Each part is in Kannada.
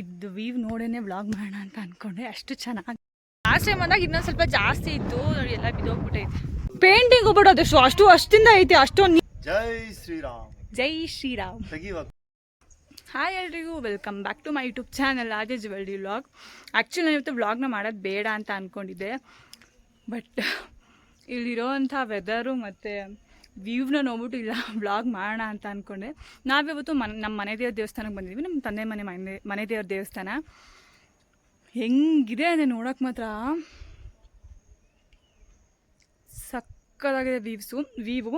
ಇದು ವೀವ್ ನೋಡೇನೆ ವ್ಲಾಗ್ ಮಾಡೋಣ ಅಂತ ಅನ್ಕೊಂಡೆ. ಅಷ್ಟು ಚೆನ್ನಾಗಿ ಲಾಸ್ಟ್ ಟೈಮ್ ಬಂದಾಗ ಇನ್ನೊಂದು ಸ್ವಲ್ಪ ಜಾಸ್ತಿ ಇತ್ತು. ನೋಡಿ ಎಲ್ಲ ಬಿದ್ದೋಗ್ಬಿಟ್ಟೈತೆ ಪೇಂಟಿಂಗ್ ಹೋಗ್ಬಿಡೋದು ಅಷ್ಟು ಅಷ್ಟು ಅಷ್ಟಿಂದ ಐತಿ ಅಷ್ಟೊಂದು ಜೈ ಶ್ರೀರಾಮ್. ಜೈ ಶ್ರೀರಾಮ್. ಹಾಯ್ ಎಲ್ರಿಗೂ welcome back to my YouTube channel ಆಜೆ jewellery vlog actually ನಾನು ಇವತ್ತು ವ್ಲಾಗ್ನ ಮಾಡೋದು ಬೇಡ ಅಂತ ಅಂದ್ಕೊಂಡಿದ್ದೆ ಬಟ್ ಇಲ್ಲಿರೋವಂಥ ವೆದರು ಮತ್ತು ವ್ಯೂವ್ನ ನೋಡ್ಬಿಟ್ಟು, ಇಲ್ಲ ಬ್ಲಾಗ್ ಮಾಡೋಣ ಅಂತ ಅಂದ್ಕೊಂಡೆ ನಾವಿವತ್ತು ಮನ್ ನಮ್ಮ ಮನೆ ದೇವ್ರ ದೇವಸ್ಥಾನಕ್ಕೆ ಬಂದಿದ್ವಿ. ನಮ್ಮ ತಂದೆ ಮನೆ ಮನೆ ಮನೆ ದೇವ್ರ ದೇವಸ್ಥಾನ. ಹೆಂಗಿದೆ ಅಂದರೆ ನೋಡೋಕೆ ಮಾತ್ರ. ಸಕ್ಕದಾಗಿದೆ ವೀವ್ಸು ವೀವು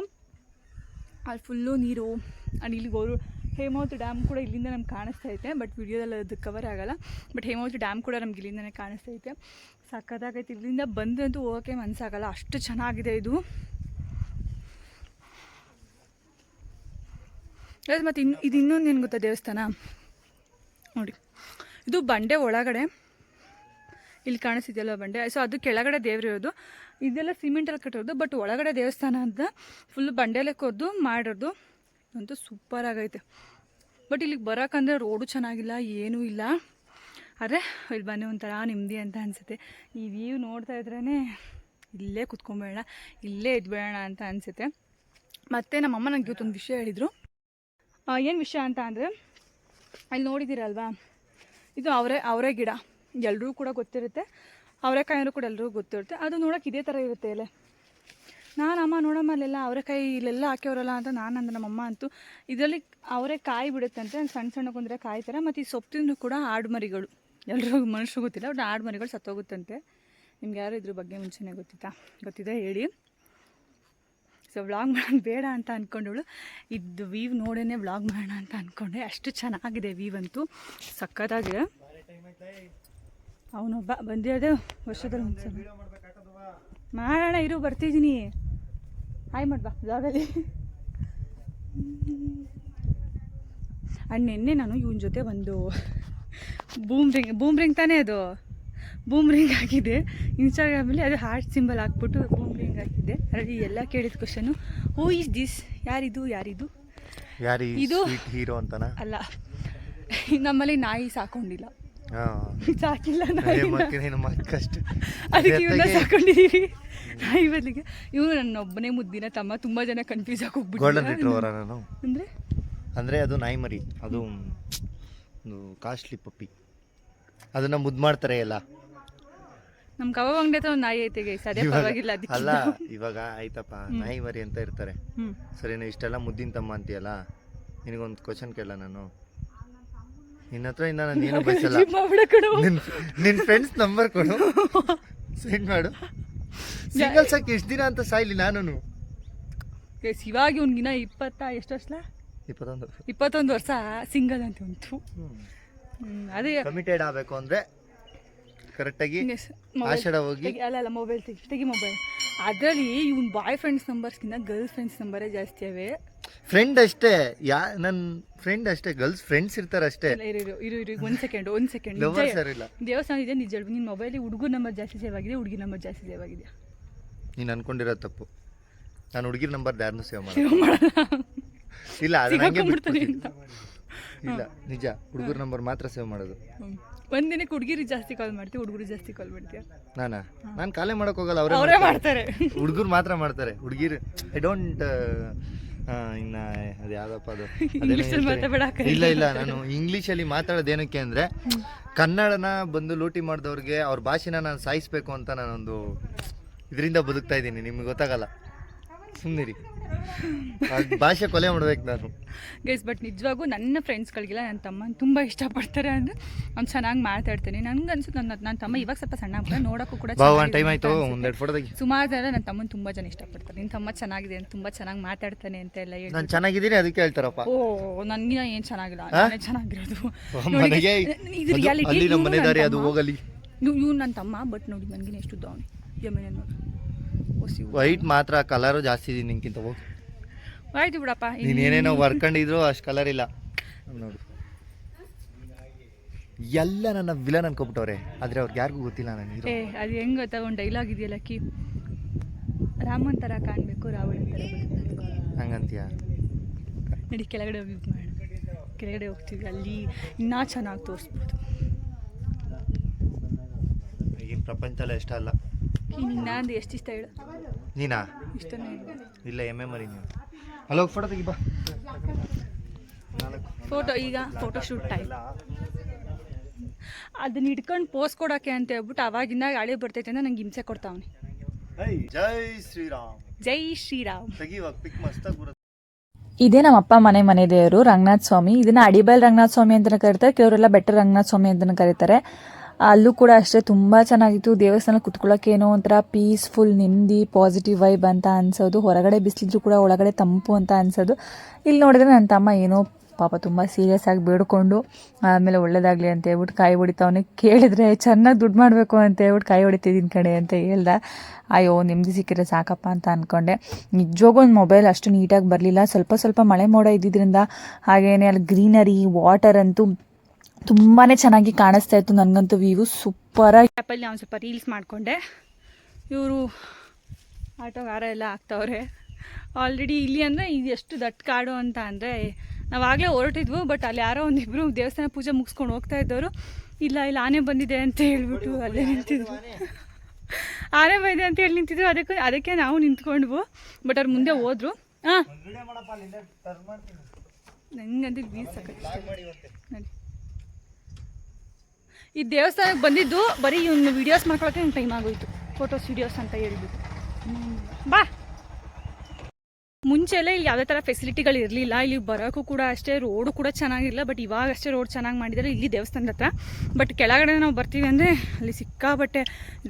ಅಲ್ಲಿ ಫುಲ್ಲು ನೀರು ಆ್ಯಂಡ್ ಇಲ್ಲಿ ಗೋರು ಹೇಮಾವತಿ ಡ್ಯಾಮ್ ಕೂಡ ಇಲ್ಲಿಂದ ನಮ್ಗೆ ಕಾಣಿಸ್ತಾ ಐತೆ ಬಟ್ ವಿಡಿಯೋದಲ್ಲಿ ಅದು ಕವರ್ ಆಗಲ್ಲ. ಬಟ್ ಹೇಮಾವತಿ ಡ್ಯಾಮ್ ಕೂಡ ನಮ್ಗೆ ಇಲ್ಲಿಂದನೇ ಕಾಣಿಸ್ತಾ ಐತೆ. ಸಕ್ಕತ್ತಾಗೈತೆ ಇಲ್ಲಿಂದ ಬಂದಂತೂ ಹೋಗೋಕ್ಕೆ ಮನಸ್ಸಾಗಲ್ಲ ಅಷ್ಟು ಚೆನ್ನಾಗಿದೆ ಇದು. ಮತ್ತು ಇನ್ನು ಇದು ಇನ್ನೊಂದು ಏನು ಗೊತ್ತಾ ದೇವಸ್ಥಾನ? ನೋಡಿ, ಇದು ಬಂಡೆ ಒಳಗಡೆ ಇಲ್ಲಿ ಕಾಣಿಸ್ತಿದೆಯಲ್ಲ ಬಂಡೆ. ಸೊ ಅದು ಕೆಳಗಡೆ ದೇವ್ರಿರೋದು ಇದೆಲ್ಲ ಸಿಮೆಂಟಲ್ಲಿ ಕಟ್ಟಿರೋದು ಬಟ್ ಒಳಗಡೆ ದೇವಸ್ಥಾನ ಅಂತ ಫುಲ್ ಬಂಡೆಲೆ ಕೊದ್ದು ಮಾಡಿರೋದು. ಅಂತೂ ಸೂಪರ್ ಆಗೈತೆ. ಬಟ್ ಇಲ್ಲಿಗೆ ಬರೋಕ್ಕಂದ್ರೆ ರೋಡು ಚೆನ್ನಾಗಿಲ್ಲ, ಏನೂ ಇಲ್ಲ. ಆದರೆ ಇಲ್ಲಿ ಬನ್ನಿ ಒಂಥರ ನೆಮ್ಮದಿ ಅಂತ ಅನಿಸುತ್ತೆ. ಈ ವ್ಯೂ ನೋಡ್ತಾ ಇದ್ರೇ ಇಲ್ಲೇ ಕುತ್ಕೊಂಬೇಡ ಇಲ್ಲೇ ಇದ್ಬೇಡ ಅಂತ ಅನಿಸುತ್ತೆ. ಮತ್ತು ನಮ್ಮಮ್ಮ ನನಗೆ ಇವತ್ತೊಂದು ವಿಷಯ ಹೇಳಿದರು. ಏನು ವಿಷಯ ಅಂತ ಅಂದರೆ, ಅಲ್ಲಿ ನೋಡಿದ್ದೀರಲ್ವಾ? ಇದು ಅವರೇ ಅವರೇ ಗಿಡ. ಎಲ್ಲರೂ ಕೂಡ ಗೊತ್ತಿರುತ್ತೆ. ಅವರೆಕಾಯಿನೂ ಕೂಡ ಎಲ್ಲರಿಗೂ ಗೊತ್ತಿರುತ್ತೆ. ಅದು ನೋಡೋಕೆ ಇದೇ ಥರ ಇರುತ್ತೆ ಎಲೆ. ನಾನು ಅಮ್ಮ ನೋಡಮ್ಮ, ಅಲ್ಲೆಲ್ಲ ಅವರೆಕಾಯಿ ಇಲ್ಲೆಲ್ಲ ಹಾಕ್ಯವ್ರಲ್ಲ ಅಂತ ನಾನು ಅಂದ್ರೆ ನಮ್ಮಮ್ಮ ಅಂತೂ ಇದರಲ್ಲಿ ಅವರೇ ಕಾಯಿ ಬಿಡುತ್ತಂತೆ ಸಣ್ಣ ಸಣ್ಣ ಕುಂದ್ರೆ ಕಾಯಿ ಥರ ಮತ್ತು ಈ ಸೊಪ್ಪಿನೂ ಕೂಡ ಆಡುಮರಿಗಳು ಎಲ್ಲರಿಗೂ ಮನುಷ್ಯರು ಗೊತ್ತಿಲ್ಲ ಬಟ್ ಆಡುಮರಿಗಳು ಸತ್ತೋಗುತ್ತಂತೆ. ನಿಮ್ಗೆ ಯಾರು ಇದ್ರ ಬಗ್ಗೆ ಮುಂಚೆನೇ ಗೊತ್ತಿತ್ತಾ? ಗೊತ್ತಿದೆ, ಹೇಳಿ. ಸೊ ವ್ಲಾಗ್ ಮಾಡೋದು ಬೇಡ ಅಂತ ಅಂದ್ಕೊಂಡವಳು ಇದು ವೀವ್ ನೋಡೇ ವ್ಲಾಗ್ ಮಾಡೋಣ ಅಂತ ಅಂದ್ಕೊಂಡೆ ಅಷ್ಟು ಚೆನ್ನಾಗಿದೆ ವೀವ್ ಅಂತೂ. ಸಖತ್ತಾಗಿದೆ. ಅವನೊಬ್ಬ ಬಂದಿರೋದು ವರ್ಷದಲ್ಲಿ ಒಂದ್ಸಲ ಮಾಡೋಣ ಇರು, ಬರ್ತಿದ್ದೀನಿ. ಹಾಯ್ ಮಾಡ್ಬಾ ಬ್ಲಾಗಲ್ಲಿ ಅಣ್ಣ ನಿನ್ನೆ ನಾನು ಇವನ ಜೊತೆ ಒಂದು ಬೂಮ್ ರಿಂಗ್ ಬೂಮ್ ರಿಂಗ್ ತಾನೇ ಅದು. ಬೂಮ್ ರಿಂಗ್ ಆಗಿದೆ. ಇನ್ಸ್ಟಾಗ್ರಾಮಲ್ಲಿ ಅದು ಹಾರ್ಟ್ ಸಿಂಬಲ್ ಹಾಕ್ಬಿಟ್ಟು ಬೂಮ್ ಹಾಕಿದ್ದೆ. ಅದರಲ್ಲಿ ಎಲ್ಲ ಕೇಳಿದ ಕ್ವಶನು ಹೂ ಇಸ್ ದಿಸ್ ಯಾರಿದು? ಯಾರಿದು? ಯಾರು ಇದು- ಹೀರೋ ಅಂತನ? ಅಲ್ಲ ನಮ್ಮಲ್ಲಿ ನಾಯಿ ಸಾಕೊಂಡಿಲ್ಲ. ಸಾಕಿಲ್ಲ ಅದಕ್ಕೆ ಇವನ್ನ ಸಾಕೊಂಡಿದ್ದೀವಿ ನಾಯಿ ಬದಲಿಗೆ. ಇವನು ನನ್ನ ಒಬ್ಬನೇ ಮುದ್ದಿನ ತಮ್ಮ ತುಂಬ ಜನ ಕನ್ಫ್ಯೂಸ್ ಆಗಿ ಹೋಗ್ಬಿಟ್ಟು ಅಂದ್ರೆ? ಅಂದ್ರೆ ಅದು ನಾಯಿ ಮರಿ. ಅದು ಕಾಸ್ಟ್ಲಿ ಪಪ್ಪಿ ಅದನ್ನ ಮುದ್ದು ಮಾಡ್ತಾರೆ ಎಲ್ಲ. ನಮ್ ಕಬಾಬ್ ಅಂಗಡಿ ಹತ್ರ ಒಂದು ನಾಯಿ ಐತೆ ಗೈಸ್ ಅದೇ ಪರವಾಗಿಲ್ಲ ಅದಕ್ಕೆ ಅಲ್ಲ ಇವಾಗ ಆಯ್ತಪ್ಪ ನಾಯಿ ಮರಿ ಅಂತ ಇರ್ತಾರೆ. ಹ್ಮ್. ಸರಿ ನೀವು ಇಷ್ಟೆಲ್ಲ ಮುದ್ದಿನ ತಮ್ಮ ಅಂತೀಯಲ್ಲ? ನಿನಗೊಂದು ಕ್ವಶನ್ ಕೇಳ ನಾನು? ನಿನ್ನ ಹತ್ರ ಇಂದ ನಾನು ಏನು ಬಯಸಲ್ಲ. ಜಿಮ್. ನಿನ್ ನಿನ್ ಫ್ರೆಂಡ್ಸ್ ನಂಬರ್ ಕೊಡು. ಸೆಂಡ್ ಮಾಡು. ಸಿಂಗಲ್ ಆಗಿ ಎಷ್ಟು ದಿನ ಅಂತ ಸಾಯ್ಲಿ ನಾನು ಗೈಸ್ ಇವಾಗ ಇವ್ನಿಗಿನ ಇಪ್ಪತ್ತ ಎಷ್ಟು ವರ್ಷ ಇಪ್ಪತ್ತೊಂದು. ಇಪ್ಪತ್ತೊಂದು ವರ್ಷ ಸಿಂಗಲ್ ಅಂತ ಉಂಟು. ಹ್ಮ್, ಅದೇ ಕಮಿಟೆಡ್ ಆಗಬೇಕು ಅಂದ್ರೆ ಕರೆಕ್ಟಾಗಿ ಆಷಾಢ ಹೋಗಿ ಅಲ್ಲ ಅಲ್ಲ ಮೊಬೈಲ್ ತೆಗಿ ತೆಗಿ ಮೊಬೈಲ್ ಅದರಲ್ಲಿ ಇವ್ನ ಬಾಯ್ ಫ್ರೆಂಡ್ಸ್ ನಂಬರ್ಸ್ಕಿಂತ ಗರ್ಲ್ಸ್ ಫ್ರೆಂಡ್ಸ್ ನಂಬರೇ ಜಾಸ್ತಿ ಅವೆ. ಫ್ರೆಂಡ್ ಅಷ್ಟೇ ಯಾ ನನ್ನ ಫ್ರೆಂಡ್ ಅಷ್ಟೇ ಗರ್ಲ್ಸ್ ಫ್ರೆಂಡ್ಸ್ ಇರ್ತಾರೆ ಅಷ್ಟೇ ಇಲ್ಲ, ಇರು ಇರು ಇರು ಇರು ಒಂದು ಸೆಕೆಂಡ್ ಒಂದು ಸೆಕೆಂಡ್ ಲವರ್ಸ್ ಇಲ್ಲ. ದೇವಸ್ಥಾನ ಇದೆ ನಿಜ ನಿನ್ನ ಮೊಬೈಲಿ ಹುಡುಗರ ನಂಬರ್ ಜಾಸ್ತಿ ಸೇವ್ ಆಗಿದೆ ಹುಡುಗಿ ನಂಬರ್ ಜಾಸ್ತಿ ಸೇವ್ ಆಗಿದೆ ನೀನು ಅನ್ಕೊಂಡಿರೋ ತಪ್ಪು. ನಾನು ಹುಡುಗಿರ ನಂಬರ್ ಯಾರನ್ನೂ ಸೇವ್ ಮಾಡಿ ಸೇವ್ ಮಾಡಲ್ಲ. ಇಲ್ಲ ಅದು ಹಂಗೆ ಬಿಡ್ತೀನಿ. ಇಲ್ಲ ನಿಜ ಹುಡುಗರ ನಂಬರ್ ಮಾತ್ರ ಸೇವ್ ಮಾಡೋದು. ಒಂದಿನಕ್ಕೆ ಹುಡುಗಿರಿ ಜಾಸ್ತಿ ಕಾಲ್ ಮಾಡ್ತೀವಿ ಹುಡುಗರು ಜಾಸ್ತಿ ಕಾಲ್ ಮಾಡ್ತೀಯ? ನಾನಾ? ನಾನು ಕಾಲೇ ಮಾಡಕ್ ಹೋಗಲ್ಲ ಅವರೇ ಅವರೇ ಮಾಡ್ತಾರೆ. ಹುಡುಗರು ಮಾತ್ರ ಮಾಡ್ತಾರೆ. ಹುಡುಗಿರು ಐ ಡೋಂಟ್ ಇನ್ನ ಅದು ಯಾವ್ದಪ್ಪ ಅದು? ಇಲ್ಲ ಇಲ್ಲ ನಾನು ಇಂಗ್ಲೀಷಲ್ಲಿ ಮಾತಾಡೋದು ಏನಕ್ಕೆ ಅಂದ್ರೆ ಕನ್ನಡನ ಬಂದು ಲೂಟಿ ಮಾಡಿದವ್ರಿಗೆ ಅವ್ರ ಭಾಷೆನ ನಾನು ಸಾಯಿಸ್ಬೇಕು ಅಂತ ನಾನೊಂದು ಇದರಿಂದ ಬದುಕ್ತಾ ಇದ್ದೀನಿ ನಿಮ್ಗೆ ಗೊತ್ತಾಗಲ್ಲ. ಸುಮ್ಮನಿರಿ ಭಾಷೆ ಕೊಲೆ ಮಾಡ್ಬೇಕು ನಾನು. ಗೈಸ್ ಬಟ್ ನಿಜವಾಗೂ ನನ್ನ ಫ್ರೆಂಡ್ಸ್ಗಳಿಗೆಲ್ಲ ನನ್ನ ತಮ್ಮ ತುಂಬ ಇಷ್ಟಪಡ್ತಾರೆ ಅಂದ್ರೆ ಅವ್ನು ಚೆನ್ನಾಗಿ ಮಾತಾಡ್ತಾನೆ. ನನಗೆ ಅನ್ಸುತ್ತೆ ನನ್ನ ನನ್ನ ತಮ್ಮ ಇವಾಗ ಸ್ವಲ್ಪ ಸಣ್ಣ ಆಗ್ಬಿಟ್ಟು ನೋಡೋಕ್ಕೂ ಕೂಡ ಟೈಮ್ ಆಯಿತು. ಒಂದೆರಡು ಫೋಟೋ ತೆಗಿ. ಸುಮಾರು ಜನ ನನ್ನ ತಮ್ಮನ ತುಂಬ ಜನ ಇಷ್ಟಪಡ್ತಾರೆ. ನಿನ್ನ ತಮ್ಮ ಚೆನ್ನಾಗಿದೆ ಅಂತ ತುಂಬ ಚೆನ್ನಾಗಿ ಮಾತಾಡ್ತಾನೆ ಅಂತ ಎಲ್ಲ ಹೇಳಿ ನಾನು ಚೆನ್ನಾಗಿದ್ದೀನಿ ಅದಕ್ಕೆ ಹೇಳ್ತಾರಪ್ಪ. ಓ ನನಗಿನ ಏನು ಚೆನ್ನಾಗಿಲ್ಲ? ನಾನೇ ಚೆನ್ನಾಗಿರೋದು. ಇದು ರಿಯಾಲಿಟಿ ಅದು ಹೋಗಲಿ. ಇವ್ನು ನನ್ನ ತಮ್ಮ ಬಟ್ ನೋಡಿ ನನಗಿನ ಎಷ್ಟು ದಾವಣಿ ಯಮನೆ ನೋಡಿ. ವೈಟ್ ಮಾತ್ರ ಕಲರು ಜಾಸ್ತಿ ಇದೆ ನಿನ್ಕಿಂತ ಹೋಗಿ. ಆಯ್ತು ಬಿಡಪ್ಪ ನೀನು ಏನೇನೋ ವರ್ಕೊಂಡಿದ್ರು ಅಷ್ಟು ಕಲರ್ ಇಲ್ಲ. ನೋಡು. ಎಲ್ಲ ನನ್ನ ವಿಲನ್ ಅನ್ಕೊಬಿಟ್ಟವ್ರೆ ಆದ್ರೆ ಅವ್ರಿಗೆ ಯಾರಿಗೂ ಗೊತ್ತಿಲ್ಲ ನಾನು ಹೀರೋ ಏ ಅದು ಹೆಂಗೆ ಒಂದು ಡೈಲಾಗ್ ಇದೆಯಲ್ಲ ಕಿ ರಾಮನ್ ಥರ ಕಾಣಬೇಕು ರಾವಣ ಥರ ಹಂಗಂತೀಯ? ನಡಿ ಕೆಳಗಡೆ ಹೋಗಿ ಮಾಡಿ. ಕೆಳಗಡೆ ಹೋಗ್ತೀವಿ ಅಲ್ಲಿ ಇನ್ನೂ ಚೆನ್ನಾಗಿ ತೋರಿಸ್ಬೋದು. ಈಗಿನ ಪ್ರಪಂಚದಲ್ಲೇ ಇಷ್ಟ ಅಲ್ಲ. ನಿನ್ನ ನಾನು ಎಷ್ಟು ಇಷ್ಟ ಹೇಳು? ನೀನಾ? ಇಷ್ಟನೇ ಇಲ್ಲ. ಎಮ್ಮೆ ಮರಿ ನೀವು ಹಲೋ ಫೋಟೋ ತೆಗಿ ಬಾ. ಫೋಟೋ ಈಗ ಫೋಟೋ ಶೂಟ್ ಟೈಮ್ ಅದನ್ನ ಹಿಡ್ಕೊಂಡು ಪೋಸ್ ಕೊಡಕ್ಕೆ ಅಂತ ಹೇಳ್ಬಿಟ್ಟು ಅವಾಗಿಂದ ಗಾಳಿ ಬರ್ತೈತೆ ಅಂದ್ರೆ ನಂಗೆ ಹಿಂಸೆ ಕೊಡ್ತಾವನಿ ಜೈ ಶ್ರೀರಾಮ್. ಜೈ ಶ್ರೀರಾಮ್. ತೆಗಿವಾಗ ಪಿಕ್ ಮಸ್ತಾಗಿ ಬರುತ್ತೆ. ಇದೇ ನಮ್ಮ ಅಪ್ಪ ಮನೆ ಮನೆ ದೇವರು ರಂಗನಾಥ ಸ್ವಾಮಿ ಇದನ್ನ ಅಡಿಬೈಲ್ ರಂಗನಾಥ ಸ್ವಾಮಿ ಅಂತ ಕರೀತಾರೆ ಕೆಲವರೆಲ್ಲ ಬೆಟ್ಟ ರಂಗನಾಥ ಸ್ವಾಮಿ ಅಂತ ಕರೀತಾರೆ. ಅಲ್ಲೂ ಕೂಡ ಅಷ್ಟೇ ತುಂಬ ಚೆನ್ನಾಗಿತ್ತು. ದೇವಸ್ಥಾನ ಕುತ್ಕೊಳ್ಳೋಕೆ ಏನೋ ಒಂಥರ ಪೀಸ್ಫುಲ್ ನೆಮ್ಮದಿ ಪಾಸಿಟಿವ್ ವೈಬ್ ಅಂತ ಅನ್ಸೋದು. ಹೊರಗಡೆ ಬಿಸಿಲಿದ್ರು ಕೂಡ ಒಳಗಡೆ ತಂಪು ಅಂತ ಅನ್ಸೋದು. ಇಲ್ಲಿ ನೋಡಿದ್ರೆ ನನ್ನ ತಮ್ಮ ಏನೋ ಪಾಪ ತುಂಬ ಸೀರಿಯಸ್ ಆಗಿ ಬೇಡ್ಕೊಂಡು, ಆಮೇಲೆ ಒಳ್ಳೇದಾಗಲಿ ಅಂತ ಹೇಳ್ಬಿಟ್ಟು ಕಾಯಿ ಹೊಡಿತಾವನೆ ಕೇಳಿದ್ರೆ, ಚೆನ್ನಾಗಿ ದುಡ್ಡು ಮಾಡಬೇಕು ಅಂತ ಹೇಳ್ಬಿಟ್ಟು ಕಾಯಿ ಹೊಡಿತಿದ್ದೀನಿ ಕಡೆ ಅಂತ ಹೇಳ್ದ. ಅಯ್ಯೋ, ನೆಮ್ಮದಿ ಸಿಕ್ಕಿದ್ರೆ ಸಾಕಪ್ಪ ಅಂತ ಅಂದ್ಕೊಂಡೆ ನಿಜವಾಗೂ ಒಂದು ಮೊಬೈಲ್ ಅಷ್ಟು ನೀಟಾಗಿ ಬರಲಿಲ್ಲ. ಸ್ವಲ್ಪ ಸ್ವಲ್ಪ ಮಳೆ ಮೋಡ ಇದ್ದಿದ್ದರಿಂದ ಹಾಗೇನೆ ಅಲ್ಲಿ ಗ್ರೀನರಿ ವಾಟರ್ ಅಂತೂ ತುಂಬಾ ಚೆನ್ನಾಗಿ ಕಾಣಿಸ್ತಾ ಇತ್ತು ನನಗಂತೂ ವ್ಯೂ ಸೂಪರಾಗಿ ಆ್ಯಪಲ್ಲಿ ನಾನು ಸ್ವಲ್ಪ ರೀಲ್ಸ್ ಮಾಡಿಕೊಂಡೆ. ಇವರು ಆಟೋಗಾರ ಎಲ್ಲ ಆಗ್ತವ್ರೆ. ಆಲ್ರೆಡಿ ಇಲ್ಲಿ ಅಂದರೆ ಇದು ಎಷ್ಟು ದಟ್ಟ ಕಾಡು ಅಂತ ಅಂದರೆ ನಾವಾಗಲೇ ಹೊರಟಿದ್ವು ಬಟ್ ಅಲ್ಲಿ ಯಾರೋ ಒಂದಿಬ್ಬರು ದೇವಸ್ಥಾನ ಪೂಜೆ ಮುಗಿಸ್ಕೊಂಡು ಹೋಗ್ತಾ ಇದ್ದವರು. ಇಲ್ಲ, ಇಲ್ಲಿ, ಆನೆ ಬಂದಿದೆ ಅಂತ ಹೇಳ್ಬಿಟ್ಟು ಅಲ್ಲೇ ನಿಂತಿದ್ರು ಆನೆ ಬಂದಿದೆ ಅಂತ ಹೇಳಿ ನಿಂತಿದ್ರು. ಅದಕ್ಕೆ ಅದಕ್ಕೆ ನಾವು ನಿಂತ್ಕೊಂಡ್ವು ಬಟ್ ಅವ್ರು ಮುಂದೆ ಹೋದ್ರು. ಹಾಂ. ನಂಗಂತೂ ಬೀಸ್ ನೋಡಿ. ಈ ದೇವಸ್ಥಾನಕ್ಕೆ ಬಂದಿದ್ದು ಬರೀ ಇವ್ನ ವಿಡಿಯೋಸ್ ಮಾಡ್ಕೊಳಕ್ಕೆ ಟೈಮ್ ಆಗೋಯ್ತು ಫೋಟೋಸ್ ವಿಡಿಯೋಸ್ ಅಂತ ಹ್ಮ್. ಬಾ ಮುಂಚೆ ಎಲ್ಲ ಇಲ್ಲಿ ಯಾವುದೇ ಥರ ಫೆಸಿಲಿಟಿಗಳು ಇರಲಿಲ್ಲ. ಇಲ್ಲಿ ಬರೋಕ್ಕೂ ಕೂಡ ಅಷ್ಟೇ ರೋಡು ಕೂಡ ಚೆನ್ನಾಗಿಲ್ಲ ಬಟ್ ಇವಾಗ ಅಷ್ಟೇ ರೋಡ್ ಚೆನ್ನಾಗಿ ಮಾಡಿದ್ದಾರೆ ಇಲ್ಲಿ ದೇವಸ್ಥಾನದ ಹತ್ರ. ಬಟ್ ಕೆಳಗಡೆ ನಾವು ಬರ್ತೀವಿ ಅಂದರೆ ಅಲ್ಲಿ ಸಿಕ್ಕಾಬಟ್ಟೆ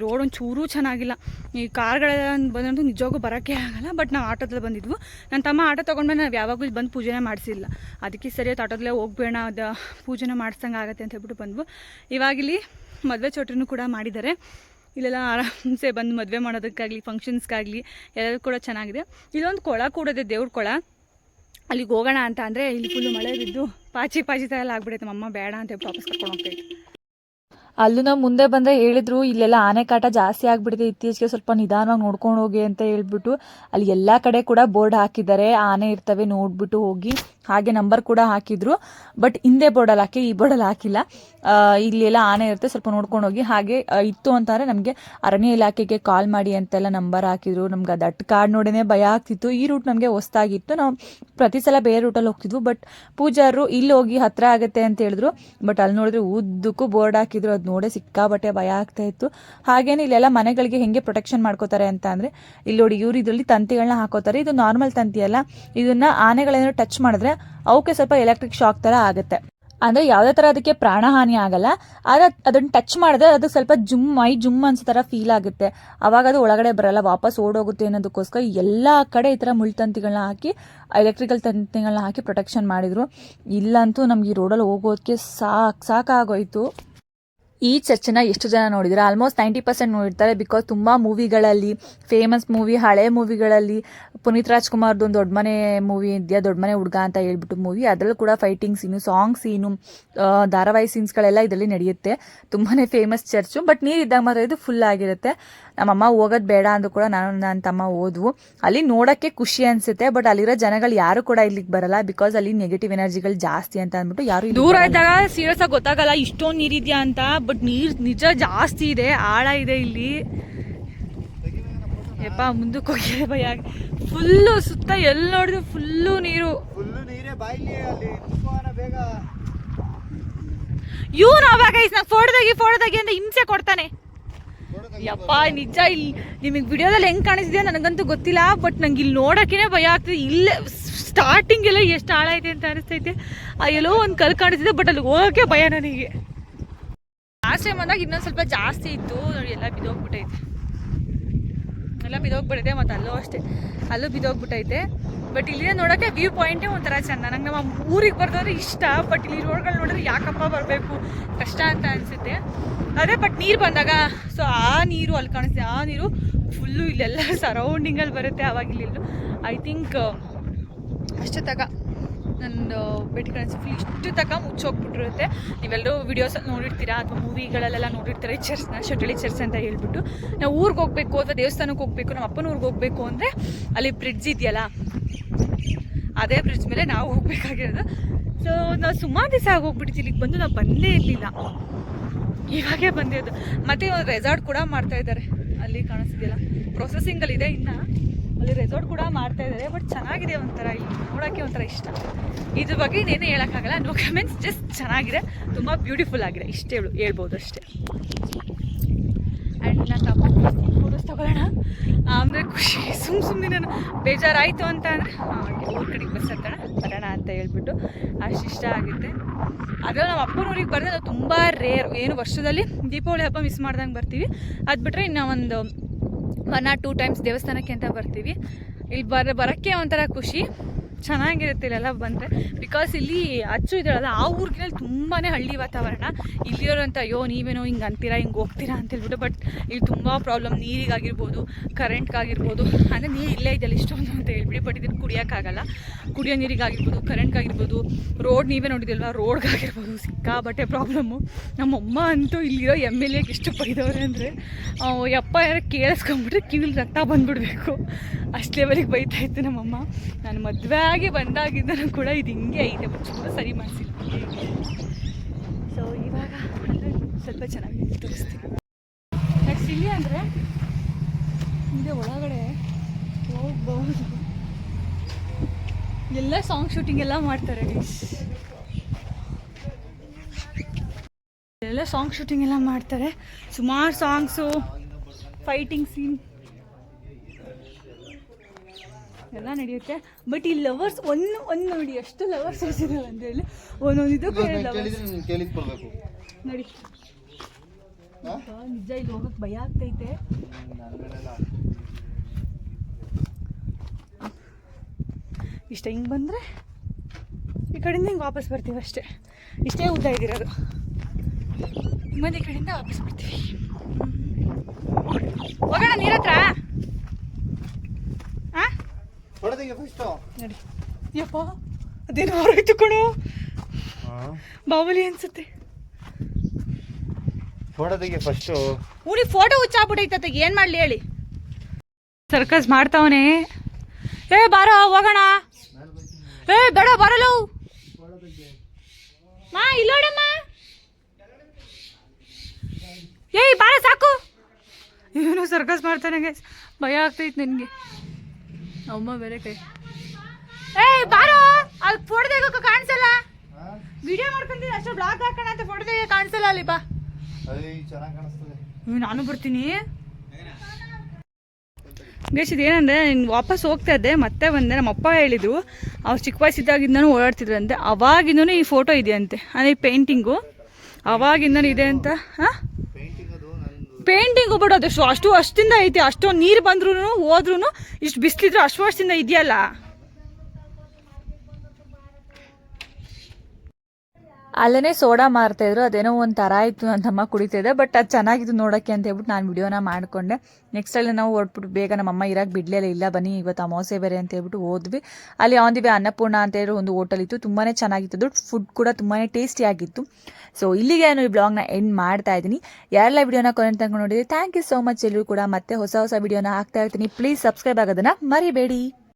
ರೋಡ್ ಒಂಚೂರೂ ಚೂರೂ ಚೆನ್ನಾಗಿಲ್ಲ. ಈ ಕಾರ್ಗಳೆಲ್ಲ ಬಂದಂತೂ ನಿಜವಾಗೂ ಬರೋಕ್ಕೆ ಆಗಲ್ಲ ಬಟ್ ನಾವು ಆಟೋದಲ್ಲಿ ಬಂದಿದ್ವು. ನನ್ನ ತಮ್ಮ ಆಟೋ ತೊಗೊಂಡ್ಮೇಲೆ ನಾವು ಯಾವಾಗಲೂ ಬಂದು ಪೂಜೆನೇ ಮಾಡಿಸಿಲ್ಲ ಅದಕ್ಕೆ ಸರಿಯಾದ ಆಟೋದಲ್ಲೇ ಹೋಗ್ಬೇಡ, ಅದು ಪೂಜೆನ ಮಾಡಿಸ್ದಂಗೆ ಆಗತ್ತೆ ಅಂತ ಹೇಳ್ಬಿಟ್ಟು ಬಂದ್ವು. ಇವಾಗಿಲ್ಲಿ ಮದುವೆ ಚೌಟ್ರಿನೂ ಕೂಡ ಮಾಡಿದ್ದಾರೆ. ಇಲ್ಲೆಲ್ಲ ಆರಾಮ್ಸೆ ಬಂದು ಮದುವೆ ಮಾಡೋದಕ್ಕಾಗಲಿ ಫಂಕ್ಷನ್ಸ್ಗಾಗಲಿ ಎಲ್ಲದೂ ಕೂಡ ಚೆನ್ನಾಗಿದೆ. ಇಲ್ಲೊಂದು ಕೊಳ ಕೂಡ ಇದೆ ದೇವ್ರ ಕೊಳ. ಅಲ್ಲಿಗೆ ಹೋಗೋಣ ಅಂತ ಅಂದರೆ ಇಲ್ಲಿ ಫುಲ್ಲು ಮಳೆ ಬಿದ್ದು ಪಾಚಿ ಪಾಚಿ ಥರ ಎಲ್ಲ ಆಗ್ಬಿಡೈತೆ ಮಮ್ಮ ಬೇಡ ಅಂತ ವಾಪಸ್ ಕರ್ಕೊಂಡು ಅಲ್ಲೂ ನಾವು ಮುಂದೆ ಬಂದರೆ ಹೇಳಿದ್ರು, ಇಲ್ಲೆಲ್ಲ ಆನೆ ಕಾಟ ಜಾಸ್ತಿ ಆಗಿಬಿಟ್ಟಿದೆ ಇತ್ತೀಚೆಗೆ ಸ್ವಲ್ಪ ನಿಧಾನವಾಗಿ ನೋಡ್ಕೊಂಡು ಹೋಗಿ ಅಂತ ಹೇಳ್ಬಿಟ್ಟು. ಅಲ್ಲಿ ಎಲ್ಲ ಕಡೆ ಕೂಡ ಬೋರ್ಡ್ ಹಾಕಿದ್ದಾರೆ, ಆನೆ ಇರ್ತವೆ ನೋಡ್ಬಿಟ್ಟು ಹೋಗಿ. ಹಾಗೆ ನಂಬರ್ ಕೂಡ ಹಾಕಿದ್ರು. ಬಟ್ ಹಿಂದೆ ಬೋರ್ಡಲ್ಲಿ ಹಾಕಿ, ಈ ಬೋರ್ಡಲ್ಲಿ ಹಾಕಿಲ್ಲ. ಇಲ್ಲೆಲ್ಲ ಆನೆ ಇರುತ್ತೆ, ಸ್ವಲ್ಪ ನೋಡ್ಕೊಂಡು ಹೋಗಿ. ಹಾಗೆ ಇತ್ತು ಅಂತಾರೆ, ನಮಗೆ ಅರಣ್ಯ ಇಲಾಖೆಗೆ ಕಾಲ್ ಮಾಡಿ ಅಂತೆಲ್ಲ ನಂಬರ್ ಹಾಕಿದ್ರು. ನಮ್ಗೆ ಅದು ಅಟ್ ಕಾರ್ಡ್ ನೋಡೇ ಭಯ ಆಗ್ತಿತ್ತು. ಈ ರೂಟ್ ನಮಗೆ ಹೊಸ್ತಾಗಿತ್ತು ನಾವು ಪ್ರತಿ ಸಲ ಬೇರೆ ರೂಟಲ್ಲಿ ಹೋಗ್ತಿದ್ವು. ಬಟ್ ಪೂಜಾರರು ಇಲ್ಲಿ ಹೋಗಿ ಹತ್ರ ಆಗುತ್ತೆ ಅಂತ ಹೇಳಿದ್ರು. ಬಟ್ ಅಲ್ಲಿ ನೋಡಿದ್ರೆ ಉದ್ದಕ್ಕೂ ಬೋರ್ಡ್ ಹಾಕಿದ್ರು. ಅದು ನೋಡೇ ಸಿಕ್ಕಾಬಟ್ಟೆ ಭಯ ಆಗ್ತಾ ಇತ್ತು. ಹಾಗೇನೆ ಇಲ್ಲೆಲ್ಲ ಮನೆಗಳಿಗೆ ಹೆಂಗೆ ಪ್ರೊಟೆಕ್ಷನ್ ಮಾಡ್ಕೋತಾರೆ ಅಂತ ಅಂದರೆ, ಇಲ್ಲಿ ನೋಡಿ ಇವ್ರು ಇದರಲ್ಲಿ ತಂತಿಗಳನ್ನ ಹಾಕೋತಾರೆ. ಇದು ನಾರ್ಮಲ್ ತಂತಿ ಅಲ್ಲ. ಇದನ್ನ ಆನೆಗಳೇನೋ ಟಚ್ ಮಾಡಿದ್ರೆ ಅವಕ್ಕೆ ಸ್ವಲ್ಪ ಎಲೆಕ್ಟ್ರಿಕ್ ಶಾಕ್ ಥರ ಆಗುತ್ತೆ. ಅಂದರೆ ಯಾವುದೇ ಥರ ಅದಕ್ಕೆ ಪ್ರಾಣಹಾನಿ ಆಗಲ್ಲ. ಆದರೆ ಅದನ್ನು ಟಚ್ ಮಾಡಿದ್ರೆ ಅದಕ್ಕೆ ಸ್ವಲ್ಪ ಜುಮ್, ಮೈ ಜುಮ್ ಅನ್ಸೋ ಥರ ಫೀಲ್ ಆಗುತ್ತೆ. ಅವಾಗ ಅದು ಒಳಗಡೆ ಬರಲ್ಲ, ವಾಪಸ್ ಓಡೋಗುತ್ತೆ ಅನ್ನೋದಕ್ಕೋಸ್ಕರ ಎಲ್ಲ ಕಡೆ ಈ ಥರ ಮುಳ್ತಂತಿಗಳನ್ನ ಹಾಕಿ ಎಲೆಕ್ಟ್ರಿಕಲ್ ತಂತಿಗಳನ್ನ ಹಾಕಿ ಪ್ರೊಟೆಕ್ಷನ್ ಮಾಡಿದರು. ಇಲ್ಲಂತೂ ನಮ್ಗೆ ಈ ರೋಡಲ್ಲಿ ಹೋಗೋದಕ್ಕೆ ಸಾಕು ಸಾಕಾಗೋಯ್ತು. ಈ ಚರ್ಚನ್ನ ಎಷ್ಟು ಜನ ನೋಡಿದ್ರೆ ಆಲ್ಮೋಸ್ಟ್ ನೈಂಟಿ ಪರ್ಸೆಂಟ್ ನೋಡಿರ್ತಾರೆ ಬಿಕಾಸ್ ತುಂಬ ಮೂವಿಗಳಲ್ಲಿ ಫೇಮಸ್ ಮೂವಿ ಹಳೆ ಮೂವಿಗಳಲ್ಲಿ ಪುನೀತ್ ರಾಜ್ಕುಮಾರ್ದು ಒಂದು ದೊಡ್ಡ ಮನೆ ಮೂವಿ ಇದೆಯಾ ದೊಡ್ಡ ಮನೆ ಹುಡುಗ ಅಂತ ಹೇಳ್ಬಿಟ್ಟು ಮೂವಿ ಅದರಲ್ಲೂ ಕೂಡ ಫೈಟಿಂಗ್ ಸೀನು ಸಾಂಗ್ ಸೀನು ಧಾರಾವಾಹಿ ಸೀನ್ಸ್ಗಳೆಲ್ಲ ಇದರಲ್ಲಿ ನಡೆಯುತ್ತೆ. ತುಂಬಾ ಫೇಮಸ್ ಚರ್ಚು ಬಟ್ ನೀರಿದ್ದಾಗ ಮಾತ್ರ ಇದು ಫುಲ್ ಆಗಿರುತ್ತೆ. ನಮ್ಮಮ್ಮ ಹೋಗೋದು ಬೇಡ ಅಂದ್ರೂ ಕೂಡ ನಾನು ನನ್ನ ತಮ್ಮ ಓದ್ವು ಅಲ್ಲಿ ನೋಡೋಕ್ಕೆ ಖುಷಿ ಅನಿಸುತ್ತೆ ಬಟ್ ಅಲ್ಲಿರೋ ಜನಗಳು ಯಾರು ಕೂಡ ಇಲ್ಲಿಗೆ ಬರಲ್ಲ ಬಿಕಾಸ್ ಅಲ್ಲಿ ನೆಗೆಟಿವ್ ಎನರ್ಜಿಗಳು ಜಾಸ್ತಿ ಅಂತ ಅಂದ್ಬಿಟ್ಟು ಯಾರು ದೂರ. ಇದ್ದಾಗ ಸೀರಿಯಸ್ ಆಗಿ ಗೊತ್ತಾಗಲ್ಲ ಇಷ್ಟೊಂದು ನೀರಿದ್ಯಾ ಅಂತ ಬಟ್ ನೀರು ನಿಜ ಜಾಸ್ತಿ ಇದೆ ಆಳ ಇದೆ ಇಲ್ಲಿ. ಯಪ್ಪ ಮುಂದಕ್ಕೆ ಹೋಗಿದೆ ಭಯ. ಫುಲ್ಲು ಸುತ್ತ ಎಲ್ಲಿ ನೋಡಿದ್ರು ಫುಲ್ಲು ನೀರು. ಇವನು ಅವಾಗ ನಾನು ಫೋಟೋ ತೆಗಿ ಫೋಟೋ ತೆಗಿ ಅಂತ ಹಿಂಸೆ ಕೊಡ್ತಾನೆ. ಯಪ್ಪ ನಿಜ ಇಲ್ಲಿ ನಿಮಗೆ ವಿಡಿಯೋದಲ್ಲಿ ಹೆಂಗೆ ಕಾಣಿಸಿದೆ ನನಗಂತೂ ಗೊತ್ತಿಲ್ಲ ಬಟ್ ನಂಗೆ ಇಲ್ಲಿ ನೋಡೋಕ್ಕೇ ಭಯ ಆಗ್ತದೆ. ಇಲ್ಲೇ ಸ್ಟಾರ್ಟಿಂಗ್ ಎಲ್ಲ ಎಷ್ಟು ಆಳ ಇದೆ ಅಂತ ಅನಿಸ್ತೈತೆ. ಆ ಎಲ್ಲೋ ಒಂದು ಕಲ್ ಕಾಣಿಸಿದೆ ಬಟ್ ಅಲ್ಲಿ ಹೋಗೋಕ್ಕೆ ಭಯ ನನಗೆ. ಲಾಸ್ಟ್ ಟೈಮ್ ಬಂದಾಗ ಇನ್ನೊಂದು ಸ್ವಲ್ಪ ಜಾಸ್ತಿ ಇತ್ತು. ನೋಡಿ, ಎಲ್ಲ ಬಿದ್ದೋಗ್ಬಿಟ್ಟೈತೆ. ಎಲ್ಲ ಬಿದ್ದೋಗ್ಬಿಟ್ಟೈತೆ ಮತ್ತು ಅಲ್ಲೂ ಅಷ್ಟೇ. ಅಲ್ಲೂ ಬಿದ್ದೋಗ್ಬಿಟ್ಟೈತೆ. ಬಟ್ ಇಲ್ಲಿಂದ ನೋಡೋಕ್ಕೆ ವ್ಯೂ ಪಾಯಿಂಟೇ ಒಂಥರ ಚೆಂದ. ನಂಗೆ ನಮ್ಮ ಊರಿಗೆ ಬರ್ದವ್ರೆ ಇಷ್ಟ ಬಟ್ ಇಲ್ಲಿ ರೋಡ್ಗಳು ನೋಡಿದ್ರೆ ಯಾಕಪ್ಪ ಬರಬೇಕು? ಕಷ್ಟ ಅಂತ ಅನಿಸುತ್ತೆ. ಅದೇ ಬಟ್ ನೀರು ಬಂದಾಗ ಸೊ ಆ ನೀರು ಅಲ್ಲಿ ಕಾಣಿಸ್ತೆ ಆ ನೀರು ಫುಲ್ಲು ಇಲ್ಲೆಲ್ಲ ಸರೌಂಡಿಂಗಲ್ಲಿ ಬರುತ್ತೆ ಆವಾಗ ಐ ಥಿಂಕ್ ಅಷ್ಟು ತಗ ಭೇಟಿ ಕಳಿಸಿ ಫುಲ್ ಇಷ್ಟು ತಕ ಮುಚ್ಚೋಗ್ಬಿಟ್ಟಿರುತ್ತೆ ನೀವೆಲ್ಲರೂ ವೀಡಿಯೋಸ್ ನೋಡಿರ್ತೀರಾ ಅಥವಾ ಮೂವಿಗಳಲ್ಲೆಲ್ಲ ನೋಡಿರ್ತೀರ ಈ ಚರ್ಚ್ನ ಶಟಳಿ ಚರ್ಚ್ ಅಂತ ಹೇಳ್ಬಿಟ್ಟು. ನಾವು ಊರಿಗೆ ಹೋಗ್ಬೇಕು ಅಥವಾ ದೇವಸ್ಥಾನಕ್ಕೆ ಹೋಗ್ಬೇಕು ನಮ್ಮ ಅಪ್ಪನ ಊರಿಗೆ ಹೋಗ್ಬೇಕು ಅಂದರೆ ಅಲ್ಲಿ ಬ್ರಿಡ್ಜ್ ಇದೆಯಲ್ಲ? ಅದೇ ಬ್ರಿಡ್ಜ್ ಮೇಲೆ ನಾವು ಹೋಗ್ಬೇಕಾಗಿರೋದು. ಸೊ ನಾವು ಸುಮಾರು ದಿವಸ ಆಗೋಗ್ಬಿಡ್ತೀವಿ ಇಲ್ಲಿಗೆ ಬಂದು ನಾವು ಬಂದೇ ಇರಲಿಲ್ಲ. ಇವಾಗೇ ಬಂದಿರೋದು. ಮತ್ತೆ ಒಂದು ರೆಸಾರ್ಟ್ ಕೂಡ ಮಾಡ್ತಾ ಇದ್ದಾರೆ ಅಲ್ಲಿ ಕಾಣಿಸ್ತಿದೆಯಲ್ಲ? ಪ್ರೊಸೆಸಿಂಗಲ್ಲಿ ಇದೆ ಇನ್ನು. ಅಲ್ಲಿ ರೆಸಾರ್ಟ್ ಕೂಡ ಮಾಡ್ತಾ ಇದ್ದಾರೆ ಬಟ್ ಚೆನ್ನಾಗಿದೆ ಒಂಥರ ಇಲ್ಲಿ ನೋಡೋಕ್ಕೆ ಒಂಥರ ಇಷ್ಟ. ಇದ್ರ ಬಗ್ಗೆ ಇನ್ನೇನು ಹೇಳೋಕ್ಕಾಗಲ್ಲ ನೋ ಕಮೆಂಟ್ಸ್ ಜಸ್ಟ್ ಚೆನ್ನಾಗಿದೆ, ತುಂಬ ಬ್ಯೂಟಿಫುಲ್ ಆಗಿದೆ, ಇಷ್ಟೇ ಹೇಳು, ಹೇಳ್ಬೋದು ಅಷ್ಟೇ. ಆ್ಯಂಡ್ ನಾನು ತಮ್ಮ ಫೋಟೋಸ್ ತಗೊಳ್ಳೋಣ. ಅಂದರೆ ಖುಷಿ ಸುಮ್ಮ ಸುಮ್ಮನೆ ನಾನು ಬೇಜಾರಾಯಿತು ಅಂತ ಅಂದರೆ ಊರ ಕಡೆಗೆ ಬಸ್ ಹತ್ತೋಣ, ಬರೋಣ ಅಂತ ಹೇಳ್ಬಿಟ್ಟು ಅಷ್ಟು ಇಷ್ಟ ಆಗುತ್ತೆ. ಅದರಲ್ಲಿ ನಮ್ಮ ಅಪ್ಪನ ಊರಿಗೆ ಬರೆದ್ರೆ ನಾವು ತುಂಬ ರೇರ್ ಏನು ವರ್ಷದಲ್ಲಿ ದೀಪಾವಳಿ ಹಬ್ಬ ಮಿಸ್ ಮಾಡ್ದಂಗೆ ಬರ್ತೀವಿ. ಅದು ಬಿಟ್ಟರೆ ಇನ್ನು ಒಂದು ಆರ್ ಟೂ ಟೈಮ್ಸ್ ದೇವಸ್ಥಾನಕ್ಕೆ ಅಂತ ಬರ್ತೀವಿ. ಇಲ್ಲಿ ಬರ ಬರೋಕ್ಕೆ ಒಂಥರ ಖುಷಿ. ಚೆನ್ನಾಗಿರುತ್ತೆ ಇಲ್ಲೆಲ್ಲ ಬಂದರೆ. ಬಿಕಾಸ್ ಇಲ್ಲಿ ಅಚ್ಚು ಇದೆಯಲ್ಲ ಆ ಊರಿಗಿನಲ್ಲಿ ತುಂಬಾ ಹಳ್ಳಿ ವಾತಾವರಣ. ಇಲ್ಲಿರೋಂಥ ಅಯ್ಯೋ, ನೀವೇನೋ ಹಿಂಗೆ ಅಂತೀರಾ, ಹಿಂಗೆ ಹೋಗ್ತೀರಾ ಅಂತ ಹೇಳ್ಬಿಟ್ಟು ಬಟ್ ಇಲ್ಲಿ ತುಂಬ ಪ್ರಾಬ್ಲಮ್ ನೀರಿಗಾಗಿರ್ಬೋದು ಕರೆಂಟ್ಗಾಗಿರ್ಬೋದು ಅಂದರೆ ನೀರು ಇಲ್ಲೇ ಇದೆಯಲ್ಲ ಇಷ್ಟೊಂದು ಅಂತ ಹೇಳ್ಬಿಡಿ ಬಟ್ ಇದನ್ನು ಕುಡಿಯೋಕ್ಕಾಗಲ್ಲ. ಕುಡಿಯೋ ನೀರಿಗಾಗಿರ್ಬೋದು ಕರೆಂಟ್ಗಾಗಿರ್ಬೋದು ರೋಡ್ ನೀವೇ ನೋಡಿದಿಲ್ವಾ ರೋಡ್ಗಾಗಿರ್ಬೋದು ಸಿಕ್ಕಾಬಟ್ಟೆ ಪ್ರಾಬ್ಲಮ್ಮು ನಮ್ಮಮ್ಮ ಅಂತೂ ಇಲ್ಲಿರೋ ಎಂ ಎಲ್ ಎಗೆ ಇಷ್ಟು ಬೈದವ್ರೆ ಅಂದರೆ ಯಪ್ಪ ಯಾರು ಕೇಳಿಸ್ಕೊಂಬಿಟ್ರೆ ಕಿವಿಲಿ ರಕ್ತ ಬಂದುಬಿಡ್ಬೇಕು. ಅಷ್ಟು ಲೆವೆಲಿಗೆ ಬೈತಾ ಇತ್ತು ನಮ್ಮಮ್ಮ. ನಾನು ಮದುವೆ ಆಗಿ ಬಂದಾಗಿಂದನೂ ಕೂಡ ಇದು ಹಿಂಗೆ ಐತೆ ಕೂಡ ಸರಿ ಮಾಡಿಸಿಲ್ಲ ಸೊ ಇವಾಗ ಸ್ವಲ್ಪ ಚೆನ್ನಾಗಿ ತೋರಿಸ್ತೀನಿ. ನೆಕ್ಸ್ಟ್ ಇಲ್ಲಿ ಅಂದರೆ ಹಿಂದೆ ಒಳಗಡೆ ಹೋಗ್ಬಹುದು. ಎಲ್ಲ ಸಾಂಗ್ ಶೂಟಿಂಗ್ ಎಲ್ಲ ಮಾಡ್ತಾರೆ ಎಲ್ಲ ಸಾಂಗ್ ಶೂಟಿಂಗ್ ಎಲ್ಲ ಮಾಡ್ತಾರೆ. ಸುಮಾರು ಸಾಂಗ್ಸು ಫೈಟಿಂಗ್ ಸೀನ್ ಎಲ್ಲ ನಡೆಯುತ್ತೆ. ಬಟ್ ಈ ಲವರ್ಸ್ ಒಂದು ಒಂದು ನೋಡಿ ಎಷ್ಟು ಲವರ್ಸ್ ಇದಾವೆ ಅಂತ ಹೇಳಿ. ಒಂದೊಂದು ಇದಕ್ಕೂ ಲವರ್ಸ್ ನೋಡಿ. ನಿಜ ಇಲ್ಲಿ ಹೋಗಕ್ಕೆ ಭಯ ಆಗ್ತೈತೆ. ಇಷ್ಟ ಹಿಂಗೆ ಬಂದರೆ ಈ ಕಡೆಯಿಂದ ಹಿಂಗೆ ವಾಪಸ್ ಬರ್ತೀವಿ ಅಷ್ಟೇ. ಇಷ್ಟೇ ಉದ್ದ ಇದ್ದಿರೋದು ಮತ್ತೆ ಈ ಕಡೆಯಿಂದ ವಾಪಸ್ ಬರ್ತೀವಿ. ಹೋಗೋಣ ನೀರ ಹತ್ರ? ಹಾಂ ಹೊಡೆದಿಗೆ ಫಸ್ಟು ನೋಡಿ. ಯಪ್ಪ ಅದೇನು ಹೊರಯ್ತು ಕಣೋ ಬಾಬಲಿ ಅನ್ಸುತ್ತೆ. ಫೋಟೋದಿಗೆ ಫಸ್ಟು ಊರಿಗೆ ಫೋಟೋ ಹುಚ್ಚಾಗ್ಬಿಟ್ಟೈತೆ ಏನು ಮಾಡಲಿ ಹೇಳಿ. ಸರ್ಕಸ್ ಮಾಡ್ತಾವನೆ. ಏ ಬಾರ ಹೋಗೋಣ. ಏ ಬೇಡ ಬರಲು. ಮಾ ಇಲ್ಲೋಡಮ್ಮ ಏಯ್ ಬಾರ ಸಾಕು. ಏನು ಸರ್ಕಸ್ ಮಾಡ್ತಾನೆ. ಭಯ ಆಗ್ತೈತೆ ನನಗೆ. ಅಮ್ಮ ಬೇರೆ ಕೈ. ಏಯ್ ಬಾರೋ. ಅಲ್ಲಿ ಫೋಟೋ ತೆಗೋಕೆ ಕಾಣಿಸಲ್ಲ? ವಿಡಿಯೋ ಮಾಡ್ಕೊಂತೀನಿ ಅಷ್ಟು ಬ್ಲಾಗ್ ಹಾಕೋಣ ಅಂತ ಫೋಟೋ ತೆಗೆ ಕಾಣಿಸಲ್ಲ ಅಲ್ಲಿ ಬಾ. ನಾನು ಬರ್ತೀನಿ. ಗೇಶ್ ಇದೇನಂದ್ರೆ ನೀನು ವಾಪಸ್ ಹೋಗ್ತಾ ಇದ್ದೆ ಮತ್ತೆ ಬಂದೆ. ನಮ್ಮ ಅಪ್ಪ ಹೇಳಿದ್ರು ಅವ್ರು ಚಿಕ್ಕ ವಯಸ್ಸಿದ್ದಾಗಿಂದನೂ ಓಡಾಡ್ತಿದ್ರಂತೆ. ಅವಾಗಿಂದನೂ ಈ ಫೋಟೋ ಇದೆಯಂತೆ. ಅಂದರೆ ಪೇಂಟಿಂಗು ಅವಾಗಿಂದನೂ ಇದೆ ಅಂತ ಹಾಂ? ಪೇಂಟಿಂಗು ಬಿಡೋದು ಅಷ್ಟು ಅಷ್ಟಿಂದ ಐತೆ ಅಷ್ಟೊಂದು ನೀರು ಬಂದ್ರೂ ಹೋದ್ರೂ ಇಷ್ಟು ಬಿಸಿಲಿದ್ರು ಅಷ್ಟು ಅಷ್ಟಿಂದ ಇದೆಯಲ್ಲ? ಅಲ್ಲೇ ಸೋಡಾ ಮಾರ್ತಾ ಇದ್ರು, ಅದೇನೋ ಒಂದು ಥರ ಇತ್ತು ಕುಡಿತಾ ಇದೆ ಬಟ್ ಅದು ಚೆನ್ನಾಗಿತ್ತು ನೋಡೋಕ್ಕೆ ಅಂತ ಹೇಳ್ಬಿಟ್ಟು ನಾನು ವಿಡಿಯೋನ ಮಾಡಿಕೊಂಡೆ. ನೆಕ್ಸ್ಟ್ ಅಲ್ಲಿ ನಾವು ಹೊರಟ್ಬಿಟ್ಟು ಬೇಗ ನಮ್ಮಮ್ಮ ಇರಾಕ್ ಬಿಡ್ಲೇ ಇಲ್ಲ ಬನ್ನಿ, ಇವತ್ತು ಅಮಾವಾಸ್ಯೆ ಬೇರೆ ಅಂತ ಹೇಳ್ಬಿಟ್ಟು ಹೋದ್ವಿ. ಅಲ್ಲಿ ಆನ್ ದಿ ವೇ ಅನ್ನಪೂರ್ಣ ಅಂತ ಹೇಳಿ ಒಂದು ಹೋಟೆಲ್ ಇತ್ತು ತುಂಬಾ ಚೆನ್ನಾಗಿತ್ತು. ಫುಡ್ ಕೂಡ ತುಂಬಾ ಟೇಸ್ಟಿ ಆಗಿತ್ತು. ಸೊ ಇಲ್ಲಿಗೆ ನಾನು ಈ ಬ್ಲಾಗ್ನ ಎಂಡ್ ಮಾಡ್ತಾ ಇದ್ದೀನಿ. ಯಾರೆಲ್ಲ ವಿಡಿಯೋನ ಕೊನೆ ತನಕ ನೋಡಿದ್ರೆ ಥ್ಯಾಂಕ್ ಯು ಸೋ ಮಚ್ ಎಲ್ಲರೂ ಕೂಡ ಮತ್ತೆ ಹೊಸ ಹೊಸ ವಿಡಿಯೋನ ಹಾಕ್ತಾ ಇರ್ತೀನಿ. ಪ್ಲೀಸ್ ಸಬ್ಸ್ಕ್ರೈಬ್ ಆಗೋದನ್ನ ಮರಿಬೇಡಿ.